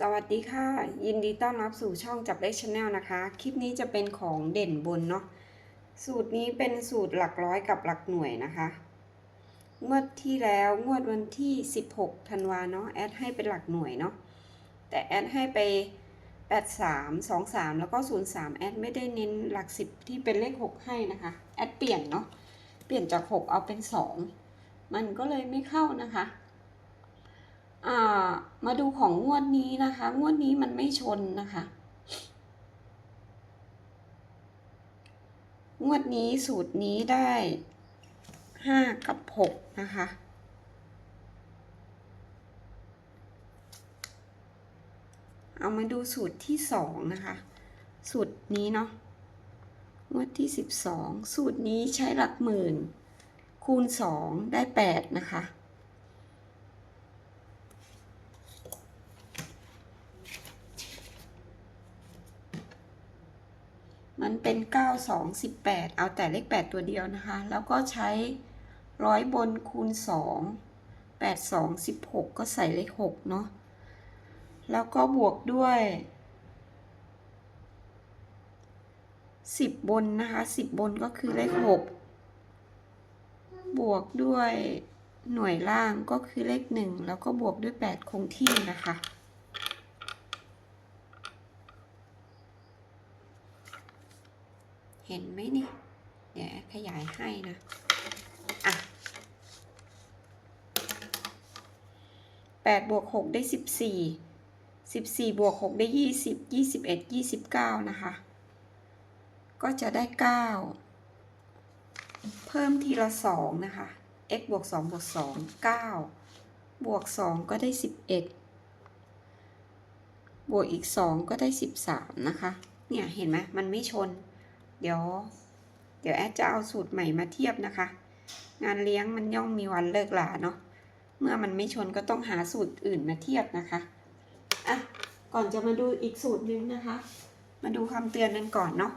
สวัสดีค่ะ ยินดีต้อนรับสู่ช่องจับเลขชาแนลนะคะ คลิปนี้จะเป็นของเด่นบนเนาะสูตรนี้เป็นสูตรหลักร้อยกับหลักหน่วยนะคะงวดที่แล้วงวดวันที่ 16ธันวาเนาะแอดให้เป็นหลักหน่วยเนาะแต่แอดให้ไป 83 23 แล้วก็ 03 แอดไม่ได้เน้นหลัก 10 ที่เป็นเลข 6 ให้นะคะ แอดเปลี่ยนเนาะเปลี่ยนจาก 6 เอาเป็น 2 มันก็เลยไม่เข้านะคะ มาดูของงวดนี้นะคะ งวดนี้มันไม่ชนนะคะ งวดนี้สูตรนี้ได้ห้ากับหกนะคะ เอามาดูสูตรที่สองนะคะ สูตรนี้เนาะงวดที่สิบสองสูตรนี้ใช้หลักหมื่น คูณสองได้แปดนะคะ มันเป็นเก้าสองสิบแปดเอาแต่เลขแปดตัวเดียวนะคะ แล้วก็ใช้ร้อยบนคูณสองแปดสองสิบหกก็ใส่เลขหกเนาะ แล้วก็บวกด้วยสิบบนนะคะสิบบนก็คือเลขหกบวกด้วยหน่วยล่างก็คือเลขหนึ่งแล้วก็บวกด้วยแปดคงที่นะคะ เห็นไหมนี่ เดี๋ยวขยายให้นะอะแปดบวกหกได้สิบสี่สิบสี่บวกหกได้ยี่สิบยี่สิบเอ็ดยี่สิบเก้านะคะ ก็จะได้เก้าเพิ่มทีละสองนะคะ x บวกสองบวกสองเก้าบวกสองก็ได้สิบเอ็ดบวกอีกสองก็ได้สิบสามนะคะ เนี่ยเห็นไหมมันไม่ชน เดี๋ยว เดี๋ยวแอดจะเอาสูตรใหม่มาเทียบนะคะ งานเลี้ยงมันย่อมมีวันเลิกลาเนาะ เมื่อมันไม่ชนก็ต้องหาสูตรอื่นมาเทียบนะคะ อะ ก่อนจะมาดูอีกสูตรหนึงนะคะ มาดูคำเตือนกันก่อนเนาะ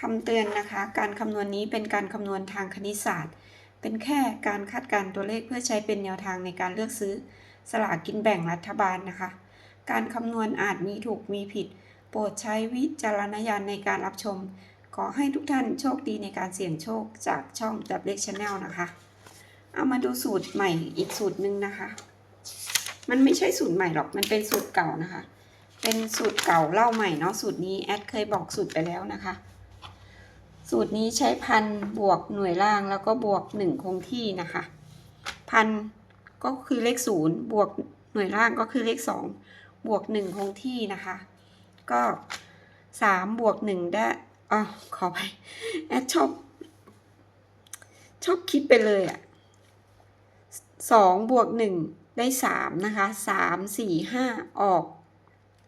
คำเตือนนะคะ การคำนวณนี้เป็นการคำนวณทางคณิตศาสตร์ เป็นแค่การคาดการณ์ตัวเลขเพื่อใช้เป็นแนวทางในการเลือกซื้อ สลากกินแบ่งรัฐบาลนะคะ การคำนวณอาจมีถูกมีผิด โปรดใช้วิจารณญาณในการรับชม ขอให้ทุกท่านโชคดีในการเสี่ยงโชคจากช่องดับเล็กชาแนลนะคะ เอามาดูสูตรใหม่อีกสูตรหนึ่งนะคะ มันไม่ใช่สูตรใหม่หรอก มันเป็นสูตรเก่านะคะ เป็นสูตรเก่าเล่าใหม่เนาะ สูตรนี้แอดเคยบอกสูตรไปแล้วนะคะ สูตรนี้ใช้พันบวกหน่วยล่างแล้วก็บวกหนึ่งคงที่นะคะ พันก็คือเลขศูนย์บวกหน่วยล่างก็คือเลขสอง บวกหนึ่งคงที่นะคะ ก็สามบวกหนึ่งได้อ๋อขอไปแอดชอบ ชอบคิดไปเลยอะ่ะสองบวกหนึ่งได้สามนะคะสามสี่ห้าออก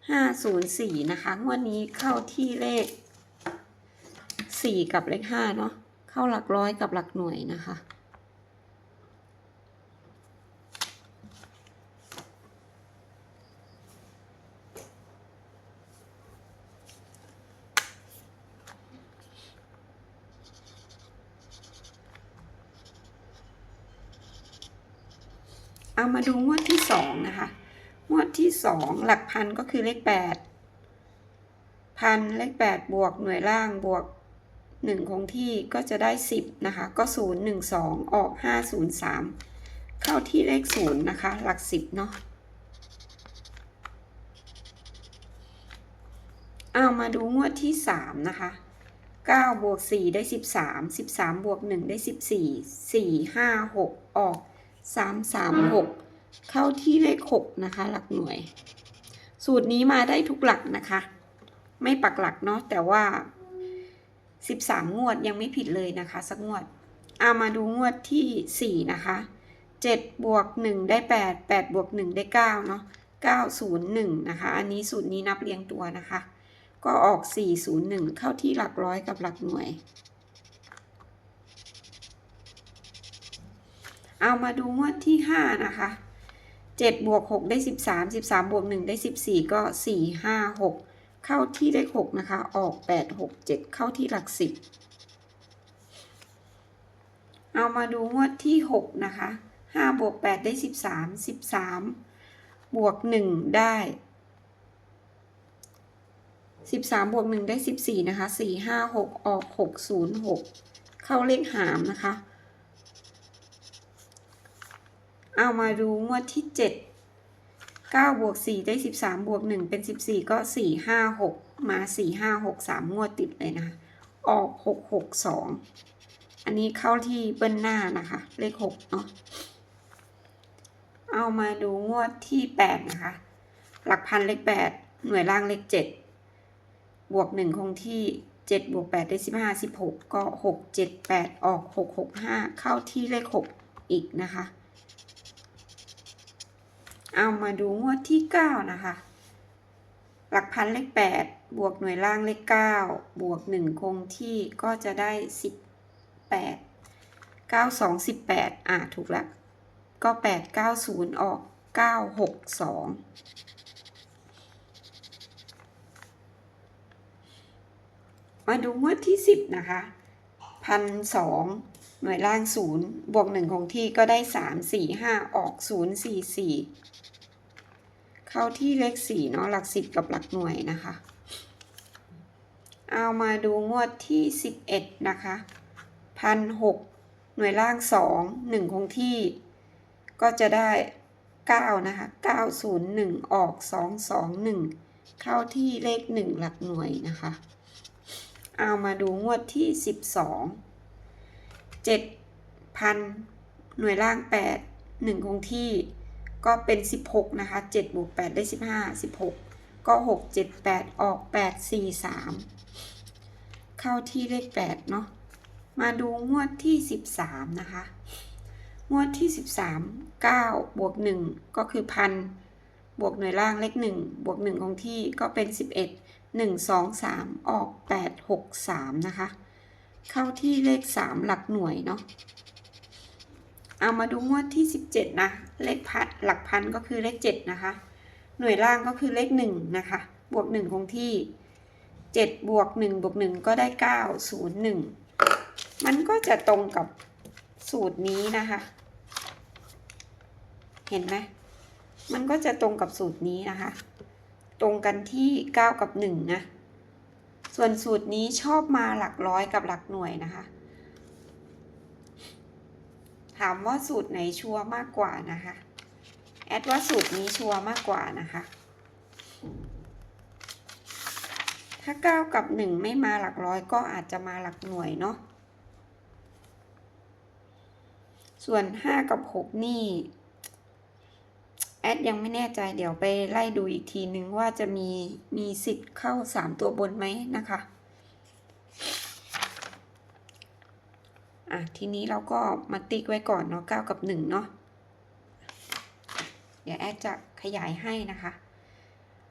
ห้าศูนย์สี่นะคะ งวดนี้เข้าที่เลขสี่กับเลขห้าเนาะเข้าหลักร้อยกับหลักหน่วยนะคะ เอามาดูงวดที่สองนะคะ งวดที่สองหลักพันก็คือเลขแปดพันเลขแปดบวกหน่วยล่างบวกหนึ่งคงที่ก็จะได้สิบนะคะ ก็ศูนย์หนึ่งสองออกห้าศูนย์สามเข้าที่เลขศูนย์นะคะ หลักสิบเนาะเอามาดูงวดที่สามนะคะเก้าบวกสี่ได้สิบสามสิบสามบวกหนึ่งได้สิบสี่สี่ห้าหกออก สามสามหกเข้าที่เลขหกนะคะ หลักหน่วย สูตรนี้มาได้ทุกหลักนะคะ ไม่ปักหลักเนาะแต่ว่าสิบสามงวดยังไม่ผิดเลยนะคะสักงวดเอามาดูงวดที่สี่นะคะเจ็ดบวกหนึ่งได้แปดแปดบวกหนึ่งได้เก้าเนาะเก้าศูนย์หนึ่งนะคะ อันนี้สูตรนี้นับเรียงตัวนะคะ ก็ออกสี่ศูนย์หนึ่งเข้าที่หลักร้อยกับหลักหน่วย เอามาดูงวดที่ห้านะคะเจ็ดบวกหกได้สิบสามสิบสามบวกหนึ่งได้สิบสี่ก็สี่ห้าหกเข้าที่เลขหกนะคะ ออกแปดหกเจ็ดเข้าที่หลักสิบเอามาดูงวดที่หกนะคะห้าบวกแปดได้สิบสามสิบสามบวกหนึ่งได้สิบสามบวกหนึ่งได้สิบสี่นะคะสี่ห้าหกออกหกศูนย์หกเข้าเลขหามนะคะ เอามาดูงวดที่เจ็ดเก้าบวกสี่ได้สิบสามบวกหนึ่งเป็นสิบสี่ก็สี่ห้าหกมาสี่ห้าหกสามงวดติดเลยนะ ออกหกหกสองอันนี้เข้าที่เบิ้ลหน้านะคะ เลขหกเนาะเอามาดูงวดที่แปดนะคะ หลักพันเลขแปดหน่วยล่างเลขเจ็ดบวกหนึ่งคงที่เจ็ดบวกแปดได้สิบห้าสิบหกก็หกเจ็ดแปดออกหกหกห้าเข้าที่เลขหกอีกนะคะ เอามาดูงวดที่เก้านะคะ หลักพันเลขแปดบวกหน่วยล่างเลขเก้าบวกหนึ่งคงที่ก็จะได้สิบแปดเก้าสองสิบแปดอ่าถูกแล้ว ก็แปดเก้าศูนย์ออกเก้าหกสองมาดูงวดที่สิบนะคะพันสองหน่วยล่างศูนย์บวกหนึ่งคงที่ก็ได้สามสี่ห้าออกศูนย์สี่สี่ เข้าที่เลขสี่เนาะหลักสิบกับหลักหน่วยนะคะ เอามาดูงวดที่สิบเอ็ดนะคะพันหกหน่วยล่างสองหนึ่งคงที่ ก็จะได้9นะคะ901ออก221เข้าที่เลข1หลักหน่วยนะคะ เอามาดูงวดที่12 7,000หน่วยล่าง8 1คงที่ ก็เป็น 16 นะคะ 7 บวก 8 ได้ 15 16 ก็ 6 7 8 ออก 8 4 3 เข้าที่เลข 8 เนาะ มาดูงวดที่ 13 นะคะ งวดที่ 13 9 บวก 1 ก็คือพันบวกหน่วยล่างเลข 1 บวก 1 ของที่ก็เป็น 11 1 2 3 ออก 8 6 3 นะคะ เข้าที่เลข 3 หลักหน่วยเนาะ เอามาดูงวดที่ 17 นะ เลขพันหลักพันก็คือเลข 7 นะคะ หน่วยล่างก็คือเลข 1 นะคะ บวก 1 คงที่ 7 บวก 1 บวก 1 ก็ได้ 9 0 1 มันก็จะตรงกับสูตรนี้นะคะ เห็นไหมมันก็จะตรงกับสูตรนี้นะคะ ตรงกันที่ 9 กับ 1 นะ ส่วนสูตรนี้ชอบมาหลักร้อยกับหลักหน่วยนะคะ ถามว่าสูตรไหนชัวร์มากกว่านะคะ แอดว่าสูตรนี้ชัวร์มากกว่านะคะ ถ้า 9 กับ 1 ไม่มาหลักร้อยก็อาจจะมาหลักหน่วยเนาะ ส่วน 5 กับ 6 นี่ แอดยังไม่แน่ใจเดี๋ยวไปไล่ดูอีกทีนึงว่าจะมีมีสิทธิ์เข้า 3 ตัวบนไหมนะคะ อะทีนี้เราก็มาติ๊กไว้ก่อนเนาะ9กับ1เนาะเดี๋ยวแอดจะขยายให้นะคะ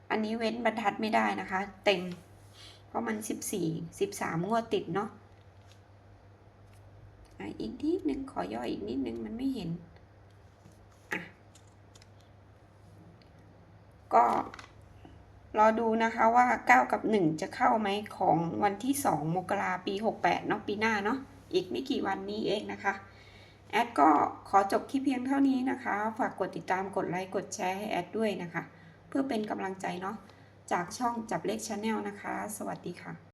อันนี้เว้นบรรทัดไม่ได้นะคะ เต็ม เพราะมัน 14 13 งวดติดเนาะอะอีกนิดนึงขอย่ออีกนิดนึงมันไม่เห็นอะก็รอดูนะคะว่า 9 กับ 1 จะเข้าไหมของวันที่ 2 มกราปี 68 เนาะปีหน้าเนาะ อีกไม่กี่วันนี้เองนะคะแอดก็ขอจบคลิปเพียงเท่านี้นะคะ ฝากกดติดตามกดไลค์กดแชร์ให้แอดด้วยนะคะ เพื่อเป็นกำลังใจเนาะจากช่องจับเลขชาแนลนะคะ สวัสดีค่ะ